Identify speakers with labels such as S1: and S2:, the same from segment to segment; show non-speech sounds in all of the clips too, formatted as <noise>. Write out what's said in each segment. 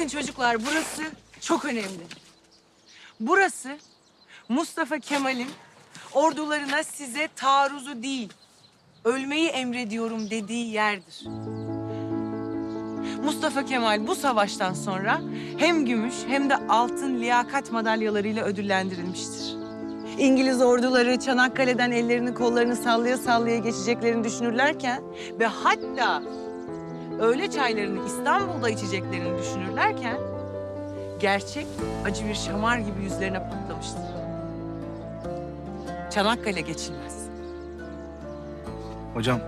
S1: Bakın çocuklar burası çok önemli. Burası Mustafa Kemal'in ordularına size taarruzu değil, ölmeyi emrediyorum dediği yerdir. Mustafa Kemal bu savaştan sonra hem gümüş hem de altın liyakat madalyalarıyla ödüllendirilmiştir. İngiliz orduları Çanakkale'den ellerini kollarını sallaya sallaya geçeceklerini düşünürlerken ve hatta öğle çaylarını İstanbul'da içeceklerini düşünürlerken gerçek acı bir şamar gibi yüzlerine patlamıştır. Çanakkale geçilmez.
S2: Hocam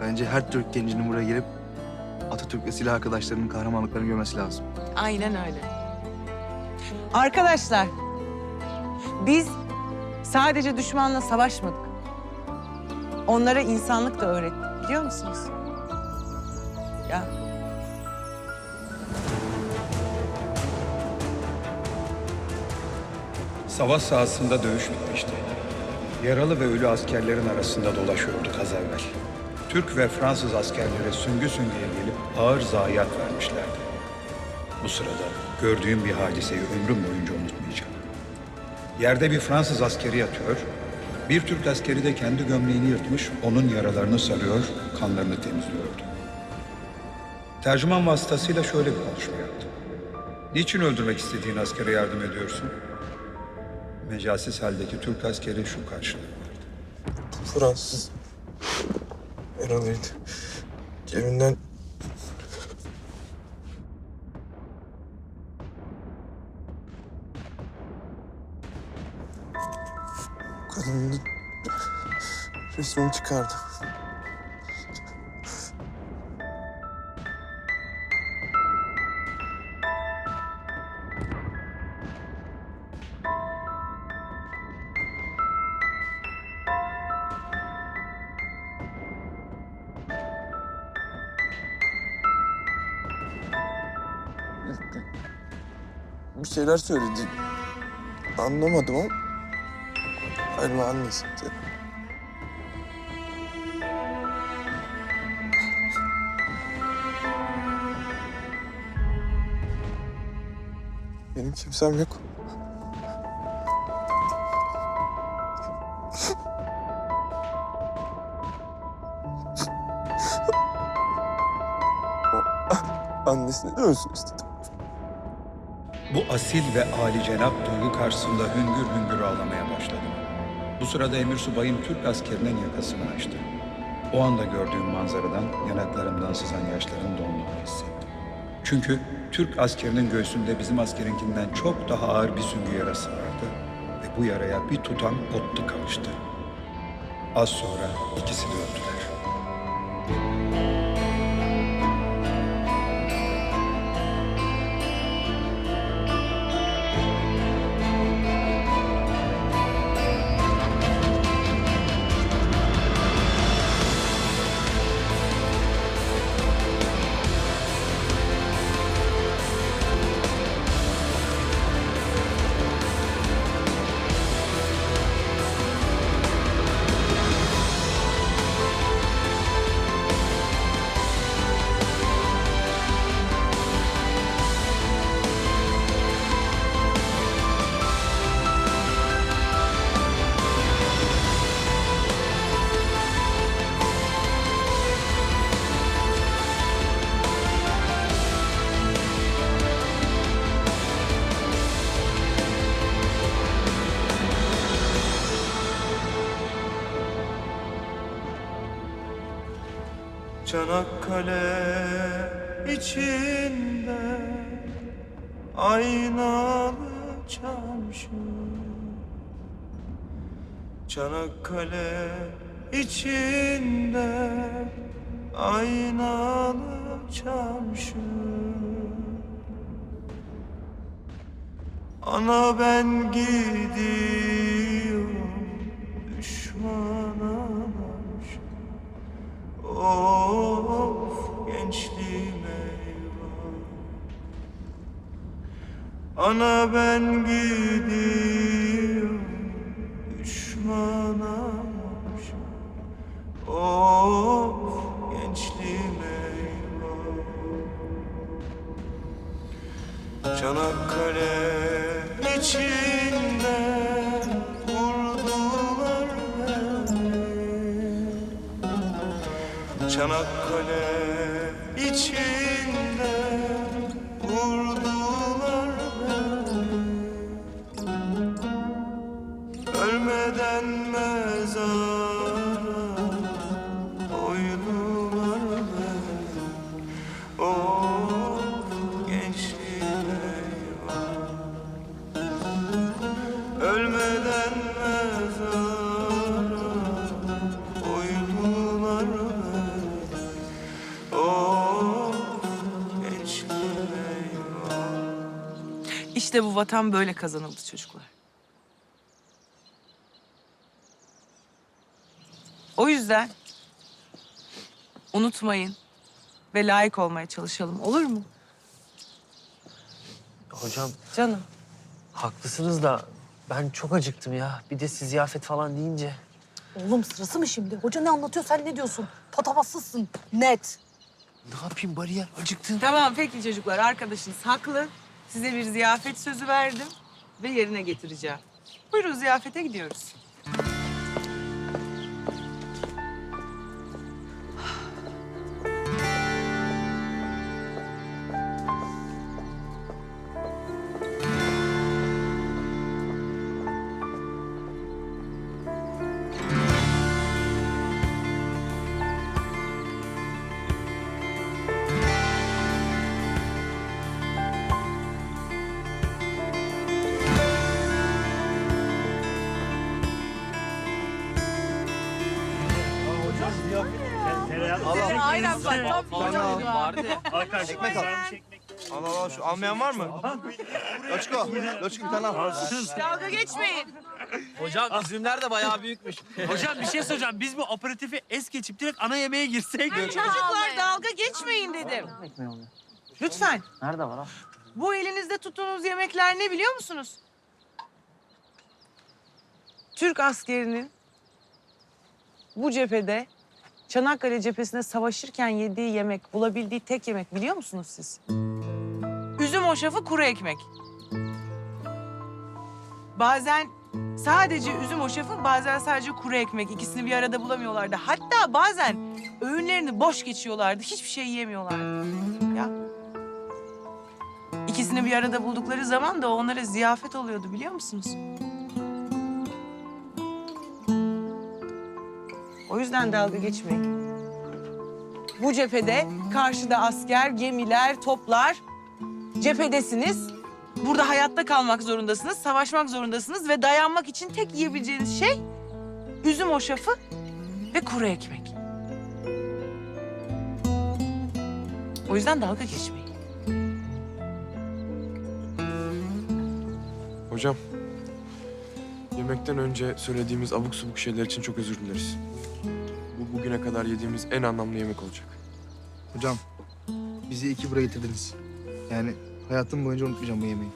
S2: bence her Türk gencinin buraya gelip Atatürk ve silah arkadaşlarının kahramanlıklarını görmesi lazım.
S1: Aynen öyle. Arkadaşlar, biz sadece düşmanla savaşmadık. Onlara insanlık da öğrettik biliyor musunuz? Ya
S3: Savaş sahasında dövüş bitmişti. Yaralı ve ölü askerlerin arasında dolaşıyorduk az evvel. Türk ve Fransız askerlere süngü süngüye gelip ağır zayiat vermişlerdi. Bu sırada gördüğüm bir hadiseyi ömrüm boyunca unutmayacağım. Yerde bir Fransız askeri yatıyor, bir Türk askeri de kendi gömleğini yırtmış, onun yaralarını sarıyor, kanlarını temizliyordu. Tercüman vasıtasıyla şöyle bir konuşma yaptı. Niçin öldürmek istediğin askere yardım ediyorsun? Mecasis haldeki Türk askeri şu karşılığı verdi.
S4: Fransız yaralıydı. Cebinden kadının resmini çıkardı. Bir şeyler söyledi. Anlamadım ama galiba annesiydi. Benim kimsem yok. <laughs> Annesini de ölsün istedim.
S3: Bu asil ve âli cenap duygu karşısında hüngür hüngür ağlamaya başladım. Bu sırada emir subayım Türk askerinin yakasını açtı. O anda gördüğüm manzaradan yanaklarımdan sızan yaşların donduğunu hissettim. Çünkü Türk askerinin göğsünde bizim askerinkinden çok daha ağır bir süngü yarası vardı ve bu yaraya bir tutam otlu kavuştu. Az sonra ikisi de öldüler.
S5: Çanakkale içinde aynalı çarşı. Çanakkale içinde aynalı çarşı. Ana ben gidiyorum düşmana karşı of gençliğim eyvah. Ana ben gidiyorum düşmana Of gençliğim eyvah. Cana içinde vurdular
S1: İşte bu vatan böyle kazanıldı çocuklar. O yüzden unutmayın ve layık olmaya çalışalım olur mu?
S6: Hocam
S1: Canım.
S6: haklısınız da ben çok acıktım ya. Bir de siz ziyafet falan deyince.
S7: Oğlum sırası mı şimdi? Hoca ne anlatıyor sen ne diyorsun? Patavatsızsın. Net.
S6: Ne yapayım bariyer acıktım.
S1: Tamam peki çocuklar arkadaşınız haklı. Size bir ziyafet sözü verdim ve yerine getireceğim. Buyurun ziyafete gidiyoruz.
S7: Aynen bak.
S2: Ekmek al. Al al al şu almayan var mı? Loçko, Loçko bir tane al.
S1: Dalga geçmeyin.
S6: Hocam üzümler de bayağı büyükmüş.
S8: Hocam bir şey soracağım. Biz bu aperatifi es geçip direkt ana yemeğe girsek.
S1: Çocuklar dalga geçmeyin dedim. Lütfen.
S6: Nerede var ha?
S1: Bu elinizde tuttuğunuz yemekler ne biliyor musunuz? Türk askerinin bu cephede Çanakkale cephesinde savaşırken yediği yemek, bulabildiği tek yemek biliyor musunuz siz? Üzüm hoşafı kuru ekmek. Bazen sadece üzüm hoşafı, bazen sadece kuru ekmek. İkisini bir arada bulamıyorlardı. Hatta bazen öğünlerini boş geçiyorlardı. Hiçbir şey yiyemiyorlardı. Ya İkisini bir arada buldukları zaman da onlara ziyafet oluyordu biliyor musunuz? O yüzden dalga geçmeyin. Bu cephede karşıda asker, gemiler, toplar. Cephedesiniz. Burada hayatta kalmak zorundasınız, savaşmak zorundasınız ve dayanmak için tek yiyebileceğiniz şey üzüm hoşafı ve kuru ekmek. O yüzden dalga geçmeyin.
S9: Hocam, yemekten önce söylediğimiz abuk subuk şeyler için çok özür dileriz. Bu bugüne kadar yediğimiz en anlamlı yemek olacak.
S2: Hocam, bizi iki buraya getirdiniz. Yani hayatım boyunca unutmayacağım bu yemeği.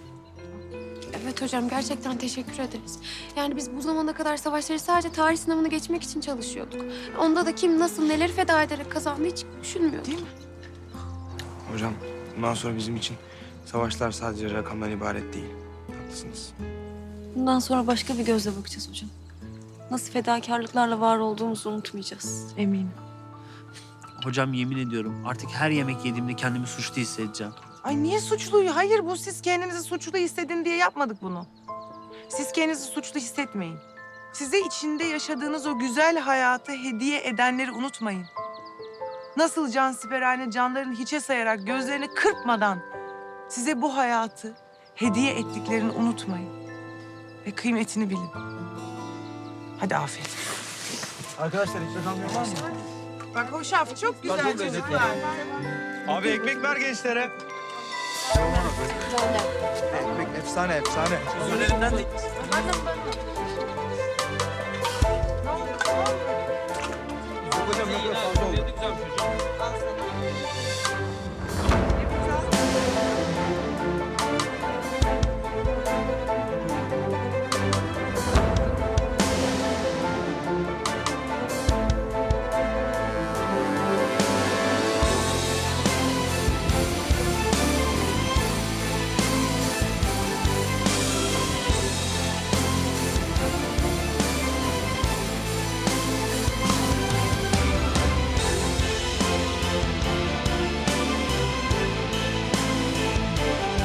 S10: Evet hocam gerçekten teşekkür ederiz. Yani biz bu zamana kadar savaşları sadece tarih sınavını geçmek için çalışıyorduk. Onda da kim nasıl neleri feda ederek kazandı hiç düşünmüyorduk.
S1: Değil mi?
S9: Hocam, bundan sonra bizim için savaşlar sadece rakamdan ibaret değil. Haklısınız.
S11: Bundan sonra başka bir gözle bakacağız hocam. Nasıl fedakarlıklarla var olduğumuzu unutmayacağız.
S1: Eminim.
S8: Hocam yemin ediyorum artık her yemek yediğimde kendimi suçlu hissedeceğim.
S1: Ay niye suçluyu? Hayır bu siz kendinizi suçlu hissedin diye yapmadık bunu. Siz kendinizi suçlu hissetmeyin. Size içinde yaşadığınız o güzel hayatı hediye edenleri unutmayın. Nasıl cansiperhane canlarını hiçe sayarak gözlerini kırpmadan size bu hayatı hediye ettiklerini unutmayın. Ve kıymetini bilin. Hadi afiyet.
S2: Arkadaşlar hiç kalmayan var mı?
S1: Bak hoşaf çok güzel çocuklar.
S5: Abi ekmek ver gençlere.
S2: Ekmek efsane efsane.
S8: Üzümlerinden de
S2: Hocam